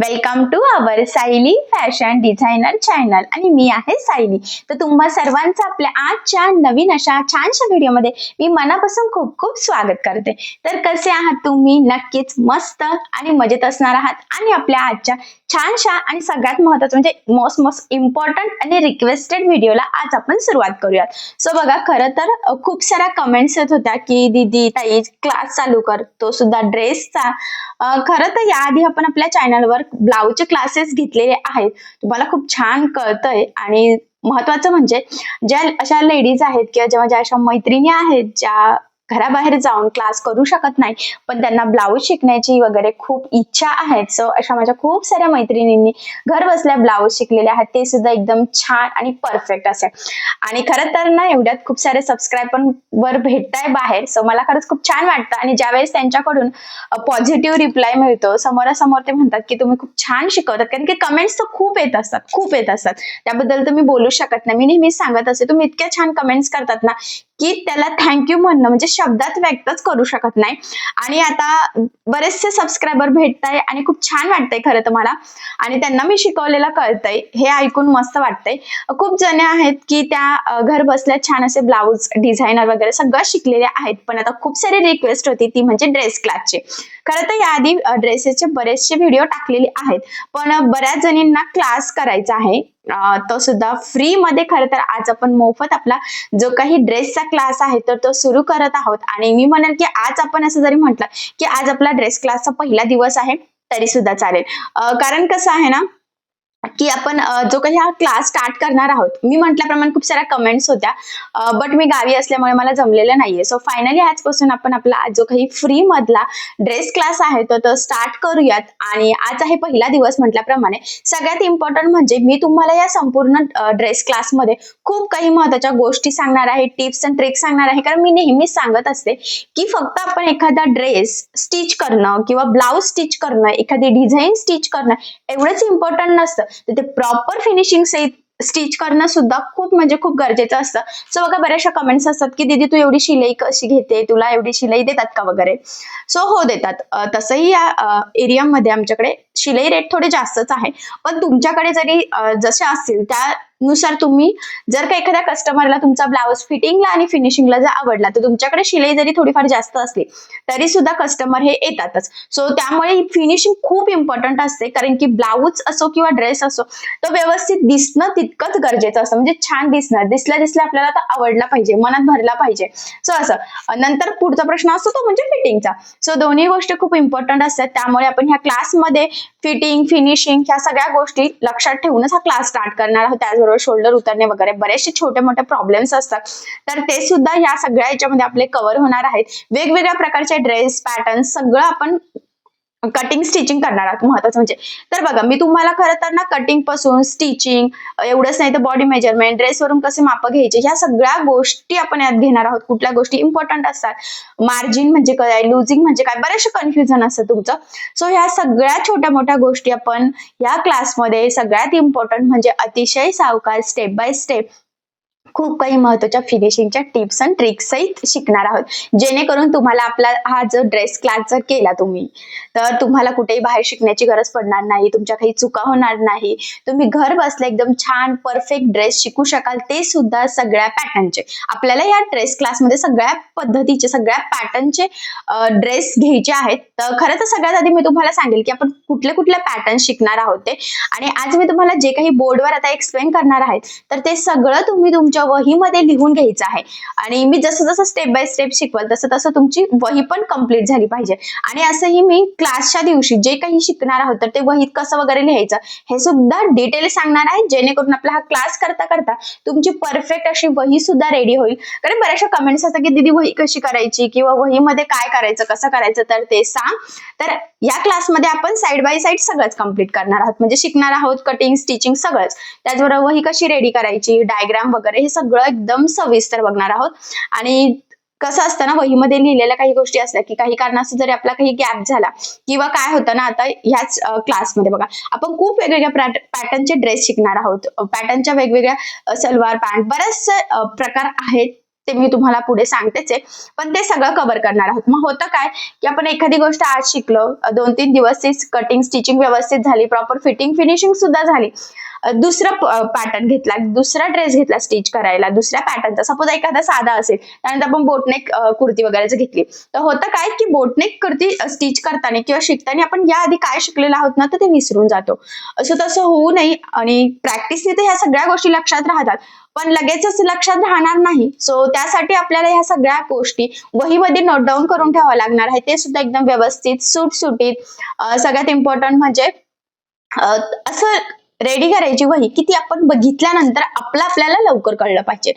Welcome to our Sayali fashion designer channel आणि मी आहे सायली तर तुम्हा सर्वांचं आपल्या आजच्या नवीन अशा छानशा व्हिडिओमध्ये मी मनापासून खूप खूप स्वागत करते. तर कसे आहात तुम्ही? नक्कीच मस्त आणि मजेत असणार आहात. आणि आपल्या आजच्या छानशा आणि सगळ्यात महत्वाचं म्हणजे मोस्ट मोस्ट इम्पॉर्टंट आणि रिक्वेस्टेड व्हिडिओला आज आपण सुरुवात करूयात. सो बघा खरं तर खूप साऱ्या कमेंट्स येत होत्या की दीदी ताई क्लास चालू कर. तो सुद्धा ड्रेसचा खरं तर याआधी आपण आपल्या चॅनलवर ब्लाऊजचे क्लासेस घेतलेले आहेत. तुम्हाला खूप छान कळतंय. आणि महत्वाचं म्हणजे ज्या अशा लेडीज आहेत किंवा जेव्हा ज्या अशा मैत्रिणी आहेत ज्या घराबाहेर जाऊन क्लास करू शकत नाही. पण त्यांना ब्लाऊज शिकण्याची वगैरे खूप इच्छा आहे. सो अशा माझ्या खूप साऱ्या मैत्रिणींनी घर बसल्या ब्लाऊज शिकलेले आहेत. ते सुद्धा एकदम छान आणि परफेक्ट असे. आणि खरं तर ना एवढ्यात खूप सारे सबस्क्रायबर पण वर भेटताय बाहेर. सो मला खरंच खूप छान वाटतं. आणि ज्यावेळेस त्यांच्याकडून पॉझिटिव्ह रिप्लाय मिळतो समोरासमोर ते म्हणतात की तुम्ही खूप छान शिकवतात. कारण की कमेंट्स तर खूप येत असतात. खूप येत असतात. त्याबद्दल तुम्ही बोलू शकत नाही. मी नेहमीच सांगत असते तुम्ही इतक्या छान कमेंट्स करतात ना की त्याला थँक्यू म्हणणं म्हणजे शब्दात व्यक्तच करू शकत नाही. आणि आता बरेचसे सबस्क्रायबर भेटताय आणि खूप छान वाटतंय खरं तर मला. आणि त्यांना मी शिकवलेलं कळतंय. हे ऐकून मस्त वाटतंय. खूप जण आहेत की त्या घर बसल्या छान असे ब्लाऊज डिझायनर वगैरे सगळं शिकलेले आहेत. पण आता खूप सारी रिक्वेस्ट होती ती म्हणजे ड्रेस क्लासची खरं तर याआधी ड्रेसेसचे बरेचसे व्हिडिओ टाकलेले आहेत. पण बऱ्याच जणींना क्लास करायचा आहे. तो सुद्धा फ्री मध्ये खरं तर आज आपण मोफत आपला जो काही ड्रेसचा क्लास आहे तर तो सुरू करत आहोत. आणि मी म्हणेल की आज आपण असं जरी म्हटलं की आज आपला ड्रेस क्लासचा पहिला दिवस आहे तरी सुद्धा चालेल. कारण कसं आहे ना की आपण जो काही हा क्लास स्टार्ट करणार आहोत मी म्हटल्याप्रमाणे खूप साऱ्या कमेंट्स होत्या. बट मी गावी असल्यामुळे मला जमलेलं नाहीये. सो फायनली आजपासून आपण आपला आज जो काही फ्री मधला ड्रेस क्लास आहे तो तो स्टार्ट करूयात. आणि आज आहे पहिला दिवस म्हटल्याप्रमाणे. सगळ्यात इम्पॉर्टंट म्हणजे मी तुम्हाला या संपूर्ण ड्रेस क्लासमध्ये खूप काही महत्त्वाच्या गोष्टी सांगणार आहे टिप्स अँड ट्रिक्स सांगणार आहे. कारण मी नेहमीच सांगत असते की फक्त आपण एखादा ड्रेस स्टिच करणं किंवा ब्लाऊज स्टिच करणं एखादी डिझाईन स्टिच करणं एवढंच इम्पॉर्टंट नसतं. तर ते प्रॉपर फिनिशिंग सहित स्टिच करणं सुद्धा खूप म्हणजे खूप गरजेचं असतं. सो बघा बऱ्याचशा कमेंट्स असतात की दीदी तू एवढी शिलाई कशी घेते? तुला एवढी शिलाई देतात का वगैरे? सो हो देतात. तसंही या एरियामध्ये आमच्याकडे शिलाई रेट थोडे जास्तच आहे. पण तुमच्याकडे जरी जसे असतील त्यानुसार तुम्ही जर का एखाद्या कस्टमरला तुमचा ब्लाऊज फिटिंगला आणि फिनिशिंगला जर आवडला तर तुमच्याकडे शिलाई जरी थोडीफार जास्त असली तरी सुद्धा कस्टमर हे येतातच. सो त्यामुळे फिनिशिंग खूप इम्पॉर्टंट असते कारण की ब्लाऊज असो किंवा ड्रेस असो तो व्यवस्थित दिसणं तितकंच गरजेचं असतं. म्हणजे छान दिसणार दिसल्या दिसल्या आपल्याला तर आवडला पाहिजे मनात भरला पाहिजे. सो असं. नंतर पुढचा प्रश्न असतो तो म्हणजे फिटिंगचा सो दोन्ही गोष्टी खूप इम्पॉर्टंट असतात. त्यामुळे आपण ह्या क्लासमध्ये फिटिंग फिनिशिंग ह्या सगळ्या गोष्टी लक्षात ठेवूनच हा क्लास स्टार्ट करणार आहोत. त्याचबरोबर शोल्डर उतरणे वगैरे बरेचसे छोटे मोठे प्रॉब्लेम्स असतात. तर ते सुद्धा या सगळ्या याच्यामध्ये आपले कव्हर होणार आहेत. वेगवेगळ्या प्रकारचे ड्रेस पॅटर्न सगळं आपण कटिंग स्टिचिंग करणार आहात महत्वाचं म्हणजे. तर बघा मी तुम्हाला खरं तर ना कटिंगपासून स्टिचिंग एवढंच नाही तर बॉडी मेजरमेंट ड्रेसवरून कसे माप घ्यायचे ह्या सगळ्या गोष्टी आपण यात घेणार आहोत. कुठल्या गोष्टी इम्पॉर्टंट असतात? मार्जिन म्हणजे काय? लुझिंग म्हणजे काय? बरेचसे कन्फ्युजन असतं तुमचं. सो ह्या सगळ्या छोट्या मोठ्या गोष्टी आपण या क्लासमध्ये सगळ्यात इम्पॉर्टंट म्हणजे अतिशय सावकाश स्टेप बाय स्टेप खूप काही महत्त्वाच्या फिनिशिंगच्या टिप्स अँड ट्रिक्स सहित शिकणार आहोत. जेणेकरून तुम्हाला आपला हा जो ड्रेस क्लास जर केला तुम्ही तर तुम्हाला कुठेही बाहेर शिकण्याची गरज पडणार नाही तुमच्या काही चुका होणार नाही. तुम्ही घर बसल्या एकदम छान परफेक्ट ड्रेस शिकू शकाल ते सुद्धा सगळ्या पॅटर्नचे आपल्याला या ड्रेस क्लासमध्ये सगळ्या पद्धतीचे सगळ्या पॅटर्नचे ड्रेस घ्यायचे आहेत. तर खरं तर सगळ्यात आधी मी तुम्हाला सांगेल की आपण कुठले कुठले पॅटर्न शिकणार आहोत ते. आणि आज मी तुम्हाला जे काही बोर्डवर आता एक्सप्लेन करणार आहे तर ते सगळं तुम्ही तुमच्या वहीमध्ये लिहून घ्यायचं आहे. आणि मी जसं जसं स्टेप बाय स्टेप शिकवल तसं तसं तुमची वही पण कंप्लीट झाली पाहिजे. आणि असंही मी क्लासच्या दिवशी जे काही शिकणार आहोत तर ते वहीत कसं वगैरे लिहायचं हे सुद्धा डिटेल सांगणार आहे. जेणेकरून आपला हा क्लास करता करता तुमची परफेक्ट अशी वही सुद्धा रेडी होईल. कारण बऱ्याचशा कमेंट्स असतात की दीदी वही कशी करायची? किंवा वहीमध्ये काय करायचं? कसं करायचं? तर ते सांग. तर या क्लासमध्ये आपण साईड बाय साईड सगळंच कंप्लीट करणार आहोत. म्हणजे शिकणार आहोत कटिंग स्टिचिंग सगळंच. त्याचबरोबर वही कशी रेडी करायची? डायग्राम वगैरे हे सगळं एकदम सविस्तर बघणार आहोत. आणि कसं असतं ना वहीमध्ये लिहिलेल्या काही गोष्टी असल्या की काही कारणास्तव जरी आपला काही गॅप झाला किंवा काय होतं ना आता ह्याच क्लासमध्ये बघा. आपण खूप वेगवेगळ्या पॅटर्नचे ड्रेस शिकणार आहोत. पॅटर्नच्या वेगवेगळ्या सलवार पॅन्ट बरेचसे प्रकार आहेत ते मी तुम्हाला पुढे सांगतेच आहे. पण ते सगळं कव्हर करणार आहोत. मग होतं काय की आपण एखादी गोष्ट आज शिकलो दोन तीन दिवस ती कटिंग स्टिचिंग व्यवस्थित झाली प्रॉपर फिटिंग फिनिशिंग सुद्धा झाली. दुसरा पॅटर्न घेतला दुसरा ड्रेस घेतला स्टिच करायला दुसऱ्या पॅटर्नचा सपोज एखादा साधा असेल त्यानंतर आपण बोटनेक कुर्ती वगैरेच घेतली तर होतं काय की बोटनेक कुर्ती स्टिच करताना किंवा शिकताना आपण याआधी काय शिकलेलं आहोत ना तर ते विसरून जातो. असं तसं होऊ नये आणि प्रॅक्टिसने तर ह्या सगळ्या गोष्टी लक्षात राहतात. पण लगेचच लक्षात राहणार नाही. सो त्यासाठी आपल्याला ह्या सगळ्या गोष्टी वहीमध्ये नोट डाऊन करून ठेवावं लागणार आहे ते सुद्धा एकदम व्यवस्थित सुटसुटीत सगळ्यात इम्पॉर्टंट म्हणजे असं रेडी करायची वही की ती आपण बघितल्यानंतर आपला आपल्याला लवकर कळलं पाहिजे.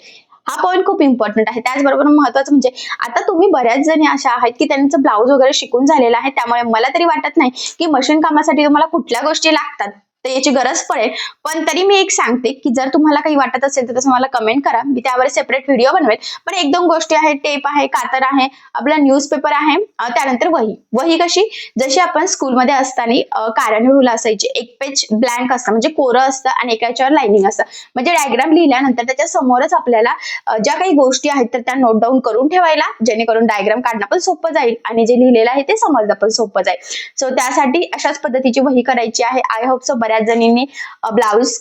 हा पॉईंट खूप इम्पॉर्टंट आहे. त्याचबरोबर महत्वाचं म्हणजे आता तुम्ही बऱ्याच जणी अशा आहेत की त्यांचं ब्लाऊज वगैरे शिकून झालेलं आहे. त्यामुळे मला तरी वाटत नाही की मशीन कामासाठी तुम्हाला कुठल्या गोष्टी लागतात. तर याची गरज पडेल. पण तरी मी एक सांगते की जर तुम्हाला काही वाटत असेल तर तसं मला कमेंट करा. मी त्यावर सेपरेट व्हिडिओ बनवेल. पण एक दोन गोष्टी आहेत. टेप आहे कातर आहे आपला न्यूजपेपर आहे. त्यानंतर वही. वही कशी? जशी आपण स्कूलमध्ये असताना अं, असायची एक पेज ब्लँक असतं. म्हणजे कोरं असतं आणि एका याच्यावर लाईनिंग असतं. म्हणजे डायग्राम लिहिल्यानंतर त्याच्या समोरच आपल्याला ज्या काही गोष्टी आहेत तर त्या नोट डाऊन करून ठेवायला जेणेकरून डायग्राम काढणं पण सोपं जाईल आणि जे लिहिलेलं आहे ते समजणं पण सोपं जाईल. सो त्यासाठी अशाच पद्धतीची वही करायची आहे. आय होप सो बऱ्याच जणींनी ब्लाऊज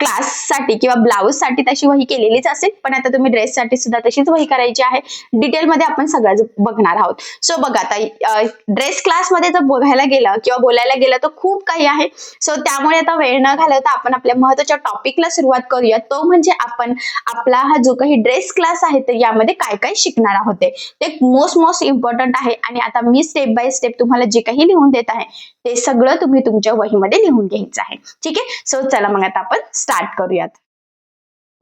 क्लाससाठी किंवा ब्लाऊजसाठी तशी वही केलेलीच असेल पण आता तुम्ही ड्रेस साठी सुद्धा तशीच वही करायची आहे. डिटेल मध्ये आपण सगळं बघणार आहोत. सो बघा आता ड्रेस क्लासमध्ये जर बघायला गेलं किंवा बोलायला गेलं तर खूप काही आहे. सो त्यामुळे आता वेळ न घालवता आपण आपल्या महत्त्वाच्या टॉपिकला सुरुवात करूया. तो म्हणजे आपण आपला हा जो काही ड्रेस क्लास आहे तर यामध्ये काय काय शिकणार आहोत ते. ते मोस्ट मोस्ट इम्पॉर्टंट आहे. आणि आता मी स्टेप बाय स्टेप तुम्हाला जे काही लिहून देत आहे ते सगळं तुम्ही तुमच्या वहीमध्ये लिहून घ्यायचं आहे. ठीक आहे? सो चला मग आता आपण स्टार्ट करूयात.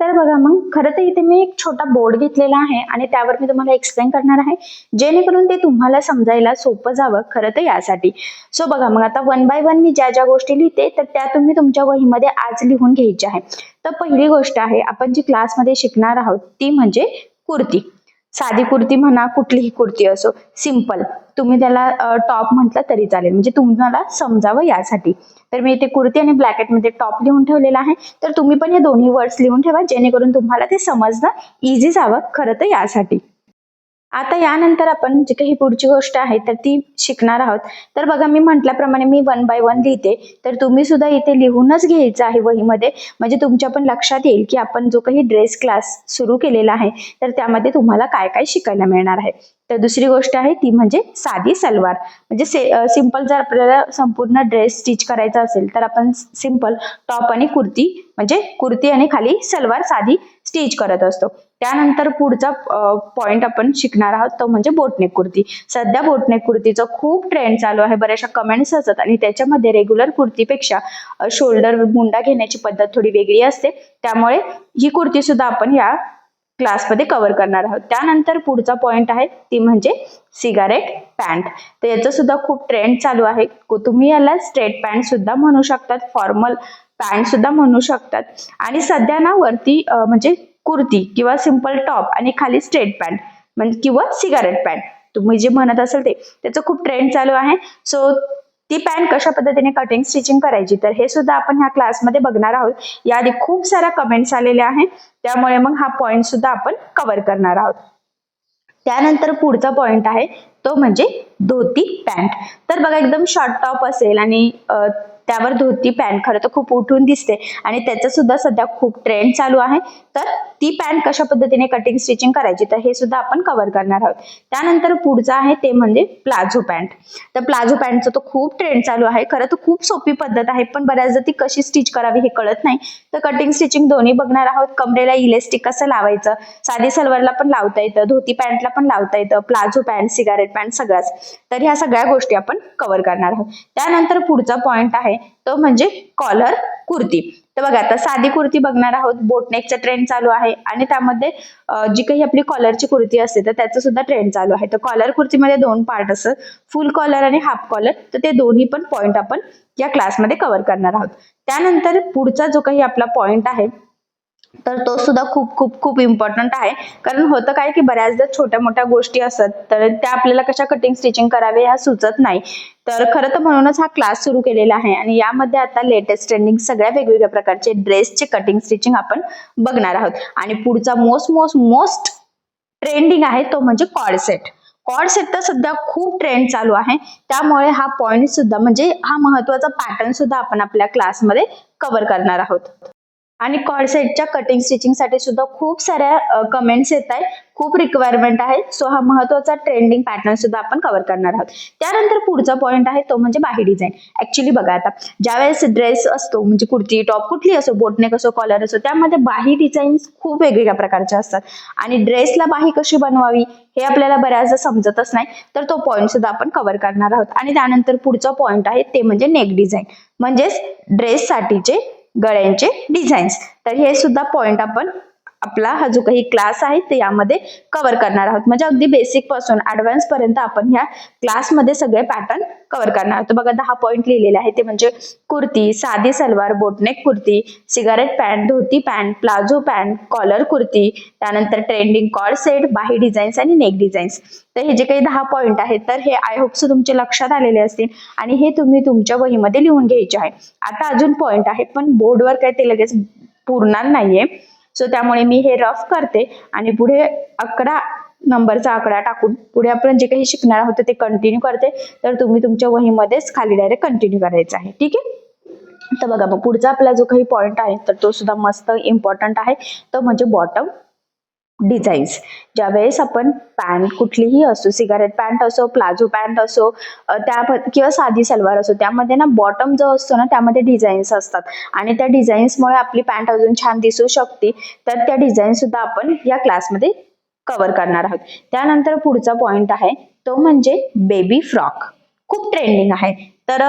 तर बघा मग खरं तर इथे मी एक छोटा बोर्ड घेतलेला आहे आणि त्यावर मी तुम्हाला एक्सप्लेन करणार आहे. जेणेकरून ते तुम्हाला समजायला सोपं जावं खरं तर यासाठी. सो बघा मग आता वन बाय वन मी ज्या ज्या गोष्टी लिहिते तर त्या तुम्ही तुमच्या वहीमध्ये आज लिहून घ्यायच्या आहे तर पहिली गोष्ट आहे आपण जी क्लासमध्ये शिकणार आहोत ती म्हणजे कुर्ती. साधी कुर्ती म्हणा कुठलीही कुर्ती असो सिंपल तुम्ही त्याला टॉप म्हटलं तरी चालेल. म्हणजे तुम्हाला समजावं यासाठी. तर मी इथे कुर्ती आणि ब्लॅकेटमध्ये टॉप लिहून ठेवलेला आहे. तर तुम्ही पण हे दोन्ही वर्ड्स लिहून ठेवा जेणेकरून तुम्हाला ते समजणं इझी जावं खरं तर यासाठी. आता यानंतर आपण जी काही पुढची गोष्ट आहे तर ती शिकणार आहोत. तर बघा मी म्हटल्याप्रमाणे मी वन बाय वन लिहिते. तर तुम्ही सुद्धा इथे लिहूनच घ्यायचं आहे वहीमध्ये. म्हणजे तुमच्या पण लक्षात येईल की आपण जो काही ड्रेस क्लास सुरू केलेला आहे तर त्यामध्ये तुम्हाला काय काय शिकायला मिळणार आहे. तर दुसरी गोष्ट आहे ती म्हणजे साधी सलवार. म्हणजे सिंपल जर आपल्याला संपूर्ण ड्रेस स्टिच करायचा असेल तर आपण सिंपल टॉप आणि कुर्ती म्हणजे कुर्ती आणि खाली सलवार साधी स्टिच करत असतो. त्यानंतर पुढचा पॉइंट आपण शिकणार आहोत तो म्हणजे बोटनेक कुर्ती. सध्या बोटनेक कुर्तीचं खूप ट्रेंड चालू आहे बऱ्याचशा कमेंट्स असतात आणि त्याच्यामध्ये रेग्युलर कुर्तीपेक्षा शोल्डर मुंडा घेण्याची पद्धत थोडी वेगळी असते. त्यामुळे ही कुर्ती सुद्धा आपण या क्लासमध्ये कव्हर करणार आहोत. त्यानंतर पुढचा पॉइंट आहे ती म्हणजे सिगारेट पॅन्ट तर याचं सुद्धा खूप ट्रेंड चालू आहे. तुम्ही याला स्ट्रेट पॅन्ट सुद्धा म्हणू शकतात फॉर्मल पॅन्ट सुद्धा म्हणू शकतात. आणि सध्या ना वरती म्हणजे कुर्ती किंवा सिंपल टॉप आणि खाली स्ट्रेट पॅन्ट म्हणजे किंवा सिगारेट पॅन्ट तुम्ही जे म्हणत असाल ते. त्याचं खूप ट्रेंड चालू आहे. सो ती पॅन्ट कशा पद्धतीने कटिंग स्टिचिंग करायची? तर हे सुद्धा आपण ह्या क्लासमध्ये बघणार आहोत. याआधी खूप साऱ्या कमेंट्स आलेल्या आहेत. त्यामुळे मग हा पॉइंट सुद्धा आपण कव्हर करणार आहोत. त्यानंतर पुढचा पॉइंट आहे तो म्हणजे धोती पॅन्ट तर बघा एकदम शॉर्ट टॉप असेल आणि त्यावर धोती पॅन्ट खरं तर खूप उठून दिसते. आणि त्याचं सुद्धा सध्या खूप ट्रेंड चालू आहे. तर ती पॅन्ट कशा पद्धतीने कटिंग स्टिचिंग करायची? तर हे सुद्धा आपण कव्हर करणार आहोत. त्यानंतर पुढचं आहे ते म्हणजे प्लाझो पॅन्ट. तर प्लाझो पॅन्टचं तर खूप ट्रेंड चालू आहे. खरं तर खूप सोपी पद्धत आहे पण बऱ्याचदा ती कशी स्टिच करावी हे कळत नाही. तर कटिंग स्टिचिंग दोन्ही बघणार आहोत. कमरेला इलेस्टिक कसं लावायचं? साधी सलवारला पण लावता येतं धोती पॅन्टला पण लावता येतं प्लाझो पॅन्ट सिगारेट पॅन्ट सगळ्याच तर ह्या सगळ्या गोष्टी आपण कव्हर करणार आहोत. त्यानंतर पुढचा पॉईंट आहे तो म्हणजे कॉलर कुर्ती. तर बघा आता साधी कुर्ती बघणार आहोत. बोटनेकचा ट्रेंड चालू आहे. आणि त्यामध्ये जी काही आपली कॉलरची कुर्ती असते तर त्याचं सुद्धा ट्रेंड चालू आहे. तर कॉलर कुर्तीमध्ये दोन पार्ट असतात. फुल कॉलर आणि हाफ कॉलर तर ते दोन्ही पण पॉइंट आपण या क्लासमध्ये कव्हर करणार आहोत. त्यानंतर पुढचा जो काही आपला पॉइंट आहे तर तो सुद्धा खूप खूप खूप इम्पॉर्टंट आहे. कारण होतं काय की बऱ्याचदा छोट्या मोठ्या गोष्टी असतात तर त्या आपल्याला कशा कटिंग स्टिचिंग करावे ह्या सुचत नाही. तर खरं तर म्हणूनच हा क्लास सुरू केलेला आहे आणि यामध्ये आता लेटेस्ट ट्रेंडिंग सगळ्या वेगवेगळ्या प्रकारचे ड्रेसचे कटिंग स्टिचिंग आपण बघणार आहोत. आणि पुढचा मोस्ट मोस्ट मोस्ट ट्रेंडिंग आहे तो म्हणजे कॉडसेट कॉडसेट तर सध्या खूप ट्रेंड चालू आहे. त्यामुळे हा पॉइंट सुद्धा म्हणजे हा महत्त्वाचा पॅटर्न सुद्धा आपण आपल्या क्लासमध्ये कव्हर करणार आहोत. आणि कॉडसेटच्या कटिंग स्टिचिंगसाठी सुद्धा खूप साऱ्या कमेंट्स येत आहेत. खूप रिक्वायरमेंट आहे सो हा महत्त्वाचा ट्रेंडिंग पॅटर्न सुद्धा आपण कव्हर करणार आहोत. त्यानंतर पुढचा पॉईंट आहे तो म्हणजे बाही डिझाईन ऍक्च्युली बघा आता ज्यावेळेस ड्रेस असतो म्हणजे कुर्ती टॉप कुठली असो बोटनेक असो कॉलर असो त्यामध्ये बाही डिझाईन खूप वेगवेगळ्या प्रकारच्या असतात. आणि ड्रेसला बाही कशी बनवावी हे आपल्याला बऱ्याचदा समजतच नाही. तर तो पॉईंट सुद्धा आपण कव्हर करणार आहोत. आणि त्यानंतर पुढचा पॉईंट आहे ते म्हणजे नेक डिझाईन म्हणजेच ड्रेससाठीचे गळ्यांचे डिझाईन्स तर हे सुद्धा पॉइंट आपण आपला हा जो काही क्लास आहे ते यामध्ये कव्हर करणार आहोत. म्हणजे अगदी बेसिकपासून ऍडव्हान्स पर्यंत आपण ह्या क्लासमध्ये सगळे पॅटर्न कव्हर करणार आहोत. बघा दहा पॉईंट लिहिलेले आहे ते म्हणजे कुर्ती साधी salwar boatneck kurti cigarette pant dhoti pant palazzo pant collar kurti त्यानंतर ट्रेंडिंग कॉड सेट बाही डिझाईन्स आणि नेक डिझाईन्स तर हे जे काही दहा पॉईंट आहेत तर हे आय होप्स तुमच्या लक्षात आलेले असतील आणि हे तुम्ही तुमच्या वहीमध्ये लिहून घ्यायचे आहे. आता अजून पॉईंट आहे पण बोर्डवर काय ते लगेच पुरणार नाहीये. सो त्यामुळे मी हे रफ करते आणि पुढे अकरा नंबरचा आकडा टाकून पुढे आपण जे काही शिकणार आहोत ते कंटिन्यू करते. तर तुम्ही तुमच्या वहीमध्येच खाली डायरेक्ट कंटिन्यू करायचं आहे. ठीक आहे? तर बघा मग पुढचा आपला जो काही पॉईंट आहे तर तो सुद्धा मस्त इम्पॉर्टंट आहे. तो म्हणजे बॉटम डिझाईन्स ज्यावेळेस आपण पॅन्ट कुठलीही असो सिगारेट पॅन्ट असो प्लाझो पॅन्ट असो त्या किंवा साधी सलवार असो त्यामध्ये ना बॉटम जो असतो ना त्यामध्ये डिझाईन्स असतात. आणि त्या डिझाईन्समुळे आपली पॅन्ट अजून छान दिसू शकते. तर त्या डिझाईन सुद्धा आपण या क्लासमध्ये कव्हर करणार आहोत. त्यानंतर पुढचा पॉइंट आहे तो म्हणजे बेबी फ्रॉक खूप ट्रेंडिंग आहे. तर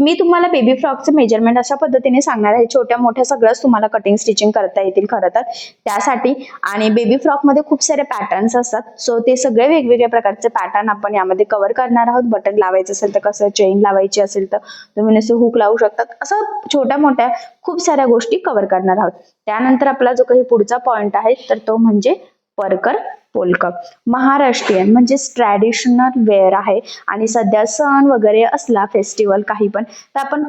मी तुम्हाला बेबी फ्रॉकचं मेजरमेंट अशा पद्धतीने सांगणार आहे. छोट्या मोठ्या सगळंच तुम्हाला कटिंग स्टिचिंग करता येतील खरं तर. त्यासाठी आणि बेबी फ्रॉकमध्ये खूप सारे पॅटर्न्स असतात. सो ते सगळे वेगवेगळ्या प्रकारचे पॅटर्न आपण यामध्ये कव्हर करणार आहोत. बटन लावायचं असेल तर कसं चेन लावायची असेल तर तुम्ही नुसतं हुक लावू शकतात. असं छोट्या मोठ्या खूप साऱ्या गोष्टी कव्हर करणार आहोत. त्यानंतर आपला जो काही पुढचा पॉइंट आहे तर तो म्हणजे परकर पोलकप महाराष्ट्रीयन म्हणजे ट्रॅडिशनल वेअर आहे. आणि सध्या सण वगैरे असला फेस्टिवल काही पण तर आपण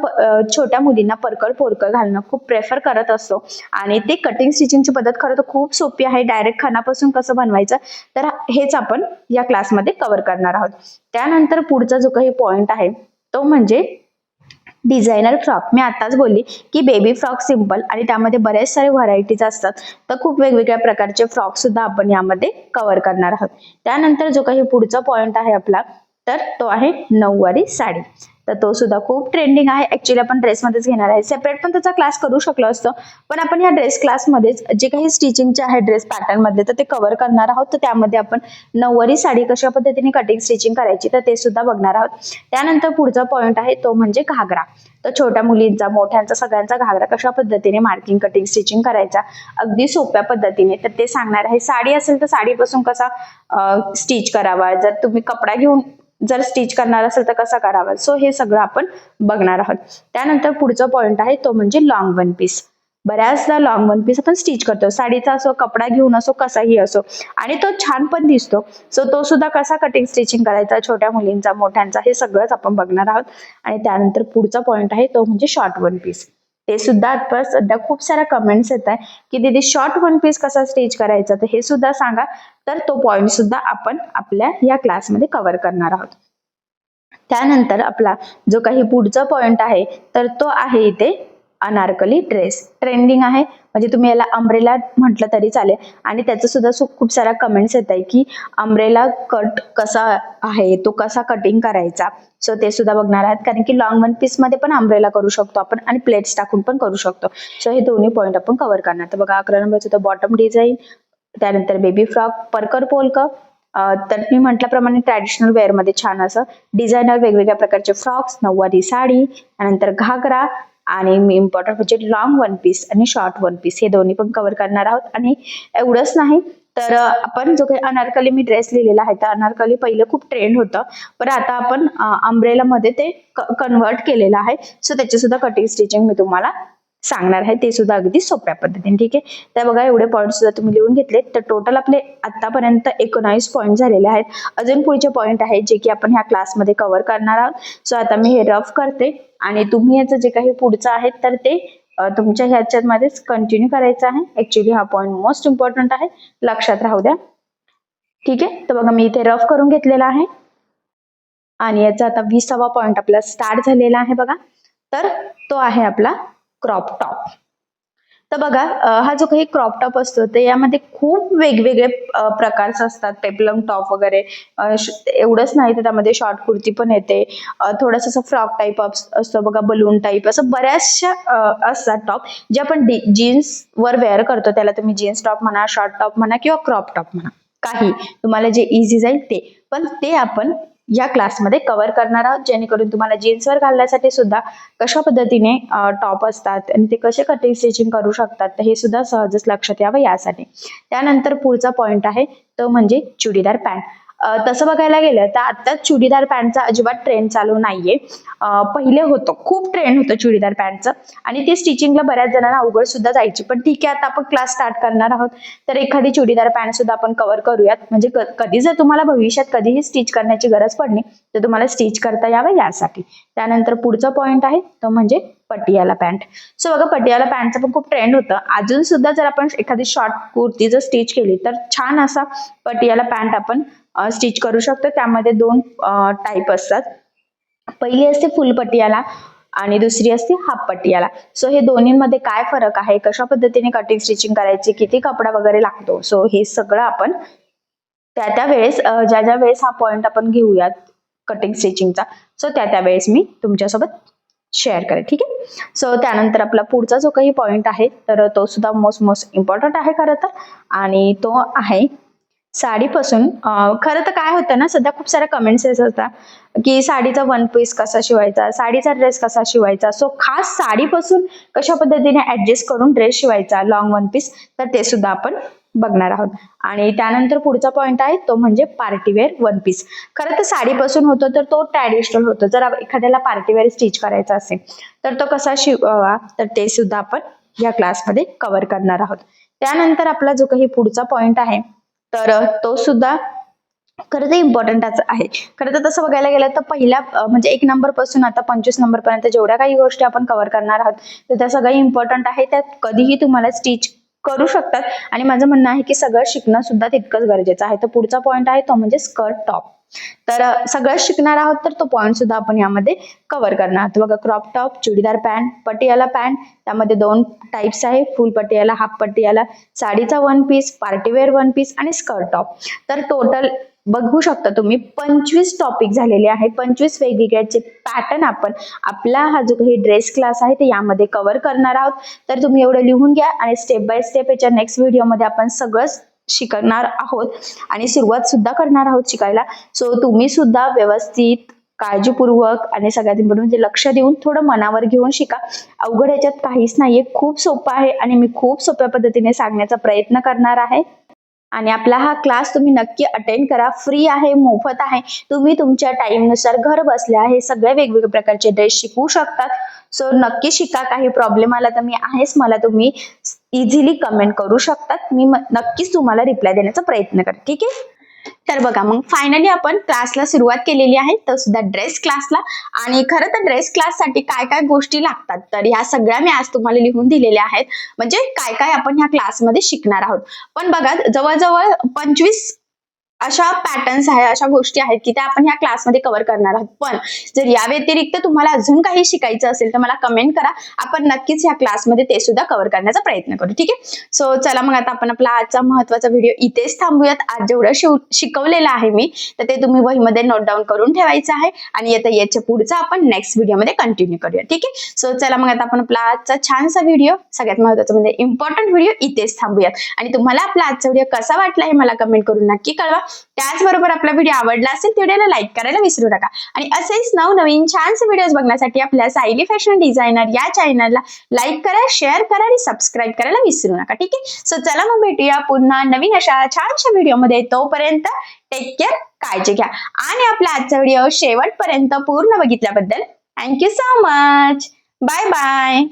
छोट्या मुलींना परकळ पोरकळ घालणं खूप प्रेफर करत असतो. आणि ते कटिंग स्टिचिंगची पद्धत खरं तर खूप सोपी आहे. डायरेक्ट खानापासून कसं बनवायचं तर हेच आपण या क्लासमध्ये कव्हर करणार आहोत. त्यानंतर पुढचा जो काही पॉइंट आहे तो म्हणजे डिझायनर फ्रॉक. मी आताच बोलली की बेबी फ्रॉक सिंपल आणि त्यामध्ये बऱ्याच सारे व्हरायटीज असतात. तर खूप वेगवेगळ्या प्रकारचे फ्रॉक सुद्धा आपण यामध्ये कव्हर करणार आहोत. त्यानंतर जो काही पुढचा पॉइंट आहे आपला तर तो आहे नऊवारी साडी. तर तो सुद्धा खूप ट्रेंडिंग आहे. ऍक्च्युली आपण ड्रेसमध्येच घेणार आहे. सेपरेट पण त्याचा क्लास करू शकलो असतो. पण आपण या ड्रेस क्लासमध्येच जे काही स्टिचिंगचे आहे ड्रेस पॅटर्न मधले तर ते कव्हर करणार आहोत. तर त्यामध्ये आपण नऊवारी साडी कशा पद्धतीने कटिंग स्टिचिंग करायची तर ते सुद्धा बघणार आहोत. त्यानंतर पुढचा पॉईंट आहे तो म्हणजे घागरा. तर छोट्या मुलींचा मोठ्यांचा सगळ्यांचा घागरा कशा पद्धतीने मार्किंग कटिंग स्टिचिंग करायचा अगदी सोप्या पद्धतीने. तर ते सांगणार आहे. साडी असेल तर साडीपासून कसा स्टिच करावा? जर तुम्ही कपडा घेऊन जर स्टिच करणार असेल तर कसा करावा? सो हे सगळं आपण बघणार आहोत. त्यानंतर पुढचा पॉइंट आहे तो म्हणजे लॉंग वन पीस बऱ्याचदा लॉंग वन पीस आपण स्टिच करतो. साडीचा असो कपडा घेऊन असो कसाही असो. आणि तो छान पण दिसतो. सो तो सुद्धा कसा कटिंग स्टिचिंग करायचा? छोट्या मुलींचा मोठ्यांचा हे सगळंच आपण बघणार आहोत. आणि त्यानंतर पुढचा पॉइंट आहे तो म्हणजे शॉर्ट वन पीस ते सुद्धा आता सध्या खूप साऱ्या कमेंट्स येत आहे की दिदी शॉर्ट वन पीस कसा स्टेज करायचा? तर हे सुद्धा सांगा. तर तो पॉइंट सुद्धा आपण आपल्या या क्लासमध्ये कव्हर करणार आहोत. त्यानंतर आपला जो काही पुढचा पॉइंट आहे तर तो आहे इथे अनारकली ड्रेस ट्रेंडिंग आहे. म्हणजे तुम्ही याला अम्ब्रेला म्हटलं तरी चालेल. आणि त्याचं सुद्धा खूप साऱ्या कमेंट्स येत आहे की अम्ब्रेला कट कसा आहे? तो कसा कटिंग करायचा? सो ते सुद्धा बघणार आहात. कारण की लॉंग वन पीसमध्ये पण अम्ब्रेला करू शकतो आपण आणि प्लेट्स टाकून पण करू शकतो. सो हे दोन्ही पॉईंट आपण कव्हर करणार. तर बघा अकरा नंबरचं होतं बॉटम डिझाईन त्यानंतर बेबी फ्रॉक परकर पोलक तर मी म्हटल्याप्रमाणे ट्रॅडिशनल वेअरमध्ये छान असं डिझायनर वेगवेगळ्या प्रकारचे फ्रॉक्स नऊवारी साडी त्यानंतर घागरा आणि मी इम्पॉर्टंट म्हणजे लॉंग वन पीस आणि शॉर्ट वन पीस हे दोन्ही पण कव्हर करणार आहोत. आणि एवढंच नाही तर आपण जो काही अनारकली मी ड्रेस लिहिलेला आहे तर अनारकली पहिलं खूप ट्रेंड होतं. पण आता आपण अम्ब्रेला मध्ये ते कन्वर्ट केलेलं आहे. सो त्याचे सुद्धा कटिंग स्टिचिंग मी तुम्हाला सांगणार आहे. ते सुद्धा अगदी सोप्या पद्धतीने ठीक आहे? तर बघा एवढे पॉईंट सुद्धा तुम्ही लिहून घेतले तर टोटल आपले आतापर्यंत एकोणावीस पॉईंट झालेले आहेत. अजून पुढचे पॉईंट आहेत जे की आपण ह्या क्लासमध्ये कव्हर करणार आहोत. सो आता मी हे रफ करते. आणि तुम्ही याचं जे काही पुढचं आहे तर ते तुमच्या ह्याच्यामध्येच कंटिन्यू करायचं आहे. ऍक्च्युली हा पॉईंट मोस्ट इम्पॉर्टंट आहे. लक्षात राहू द्या. ठीक आहे? तर बघा मी इथे रफ करून घेतलेला आहे. आणि याचा आता विसावा पॉइंट आपला स्टार्ट झालेला आहे बघा. तर तो आहे आपला क्रॉप टॉप तर बघा हा जो काही क्रॉप टॉप असतो तर यामध्ये खूप वेगवेगळे प्रकारचे असतात. पेपलम टॉप वगैरे एवढंच नाही तर त्यामध्ये शॉर्ट कुर्ती पण येते. थोडंसं असं फ्रॉक टाईप असतो बघा बलून टाईप असं बऱ्याचशा असतात टॉप जे आपण जीन्स वर वेअर करतो त्याला तुम्ही जीन्स टॉप म्हणा शॉर्ट टॉप म्हणा किंवा क्रॉप टॉप म्हणा. काही. तुम्हाला जे इझी जाईल ते. पण ते आपण या क्लासमध्ये कव्हर करणार आहोत. जेणेकरून तुम्हाला जीन्सवर घालण्यासाठी सुद्धा कशा पद्धतीने टॉप असतात आणि ते कसे कटिंग स्टिचिंग करू शकतात हे सुद्धा सहजच लक्षात यावं यासाठी. त्यानंतर पुढचा पॉईंट आहे तो म्हणजे चुडीदार पॅन्ट तसं बघायला गेलं तर आता चुडीदार पॅन्टचा अजिबात ट्रेंड चालू नाहीये. पहिले होतं खूप ट्रेंड होतं चुडीदार पॅन्टचं. आणि ते स्टिचिंगला बऱ्याच जणांना अवघड सुद्धा जायची. पण ठीक आहे आता आपण क्लास स्टार्ट करणार आहोत. तर एखादी चुडीदार पॅन्ट सुद्धा आपण कव्हर करूयात. म्हणजे कधी जर तुम्हाला भविष्यात कधीही स्टिच करण्याची गरज पडली तर तुम्हाला स्टिच करता यावं यासाठी. त्यानंतर पुढचा पॉइंट आहे तो म्हणजे पटियाला पॅन्ट. सो बघा पटियाला पॅन्टचं पण खूप ट्रेंड होतं. अजून सुद्धा जर आपण एखादी शॉर्ट कुर्ती जर स्टिच केली तर छान असा पटियाला पॅन्ट आपण स्टिच करू शकतो. त्यामध्ये दोन टाईप असतात. पहिली असते फुल पटियाला आणि दुसरी असते हाफ पटियाला सो हे दोन्हीमध्ये काय फरक आहे? कशा पद्धतीने कटिंग स्टिचिंग करायची? किती कपडा वगैरे लागतो? सो हे सगळं आपण त्या त्या वेळेस ज्या ज्या वेळेस हा पॉइंट आपण घेऊयात कटिंग स्टिचिंगचा सो त्या त्या वेळेस मी तुमच्यासोबत शेअर करेन. ठीक आहे? सो त्यानंतर आपला पुढचा जो काही पॉइंट आहे तर तो सुद्धा मोस्ट मोस्ट इम्पॉर्टंट आहे खरं तर. आणि तो आहे साडीपासून खरं तर काय होतं ना सध्या खूप साऱ्या कमेंट्स येत होतात की साडीचा वन पीस कसा शिवायचा साडीचा ड्रेस कसा शिवायचा सो खास साडीपासून कशा पद्धतीने ऍडजस्ट करून ड्रेस शिवायचा लॉंग वन पीस तर ते सुद्धा आपण बघणार आहोत. आणि त्यानंतर पुढचा पॉइंट आहे तो म्हणजे पार्टीवेअर वन पीस खरं तर साडीपासून होतो तर तो ट्रॅडिशनल होतो. जर एखाद्याला पार्टीवेअर स्टिच करायचा असेल तर तो कसा शिवावा तर ते सुद्धा आपण या क्लासमध्ये कव्हर करणार आहोत. त्यानंतर आपला जो काही पुढचा पॉइंट आहे तर तो सुद्धा खरं तर इम्पॉर्टंटच आहे. खरं तर तसं बघायला गेलं तर पहिल्या म्हणजे एक नंबरपासून आता पंचवीस नंबर पर्यंत जेवढ्या काही गोष्टी आपण कव्हर करणार आहोत तर त्या सगळ्या इम्पॉर्टंट आहे त्यात कधीही तुम्हाला स्टिच करू शकतात. आणि माझं म्हणणं आहे की सगळं शिकणं सुद्धा तितकंच गरजेचं आहे. तर पुढचा पॉइंट आहे तो म्हणजे स्कर्ट टॉप तर सगळं शिकणार आहोत तर तो पॉइंट सुद्धा आपण यामध्ये कव्हर करणार आहोत. बघा crop top churidar pant Patiala pant त्यामध्ये दोन टाईप्स आहे. फुल पटियाला हाफ पटियाला साडीचा one piece partywear one piece आणि स्कर्ट टॉप तर टोटल बघू शकता तुम्ही पंचवीस टॉपिक झालेले आहे पंचवीस वेगवेगळ्याचे पॅटर्न आपण आपला हा जो काही ड्रेस क्लास आहे ते यामध्ये कव्हर करणार आहोत. तर तुम्ही एवढं लिहून घ्या आणि स्टेप बाय स्टेप याच्या नेक्स्ट व्हिडिओमध्ये आपण सगळंच शिकणार आहोत आणि सुरुवात सुद्धा करणार आहोत शिकायला. सो तुम्ही सुद्धा व्यवस्थित काळजीपूर्वक आणि सगळ्यात इम्पॉर्टंट म्हणजे लक्ष देऊन थोडं मनावर घेऊन शिका. अवघड याच्यात काहीच नाहीये. खूप सोपं आहे आणि मी खूप सोप्या पद्धतीने सांगण्याचा प्रयत्न करणार आहे. आणि आपला हा क्लास तुम्ही नक्की अटेंड करा. फ्री आहे मोफत आहे. तुम्ही तुमच्या टाइमनुसार घर बसल्या हे सगळे वेगवेगळे प्रकारचे ड्रेस शिकवू शकतात. सो नक्की शिका. काही प्रॉब्लेम आला तर मी आहेच. मला तुम्ही इझिली कमेंट करू शकतात. मी नक्कीच तुम्हाला रिप्लाय देण्याचा प्रयत्न करते ठीक आहे? तर बघा मग फायनली आपण क्लासला सुरुवात केलेली आहे. तर सुद्धा ड्रेस क्लासला आणि खरं तर ड्रेस क्लाससाठी काय काय गोष्टी लागतात? तर ह्या सगळ्या मी आज तुम्हाला लिहून दिलेल्या आहेत. म्हणजे काय काय आपण ह्या क्लासमध्ये शिकणार आहोत? पण बघा जवळजवळ पंचवीस अशा पॅटर्न्स आहे अशा गोष्टी आहेत की त्या आपण ह्या क्लासमध्ये कव्हर करणार आहोत. पण जर या व्यतिरिक्त तुम्हाला अजून काही शिकायचं असेल तर मला कमेंट करा. आपण नक्कीच ह्या क्लासमध्ये ते सुद्धा कव्हर करण्याचा प्रयत्न करू ठीक आहे? सो चला मग आता आपण आपला आजचा महत्त्वाचा व्हिडिओ इथेच थांबूयात. आज जेवढं शिव शिकवलेलं आहे मी तर ते तुम्ही वहीमध्ये नोट डाऊन करून ठेवायचं आहे. आणि आता याच्या पुढचा आपण नेक्स्ट व्हिडिओमध्ये कंटिन्यू करूया ठीक आहे? सो चला मग आता आपण आपला आजचा छानसा व्हिडिओ सगळ्यात महत्त्वाचा म्हणजे इम्पॉर्टंट व्हिडिओ इथेच थांबूयात. आणि तुम्हाला आपला आजचा व्हिडिओ कसा वाटला हे मला कमेंट करून नक्की कळवा. त्याचबरोबर आपला व्हिडिओ आवडला असेल तर व्हिडिओला लाईक करायला विसरू नका. आणि असेच नवनवीन छानसे व्हिडिओज बघण्यासाठी आपल्या सायली फॅशन डिझायनर या चॅनलला लाईक करा शेअर करा आणि सबस्क्राईब करायला विसरू नका. ठीक आहे? सो चला मग भेटूया पुन्हा नवीन अशा छानशा व्हिडिओमध्ये तोपर्यंत टेक केअर काळजी घ्या. आणि आपला आजचा व्हिडिओ शेवटपर्यंत पूर्ण बघितल्याबद्दल thank you so much bye bye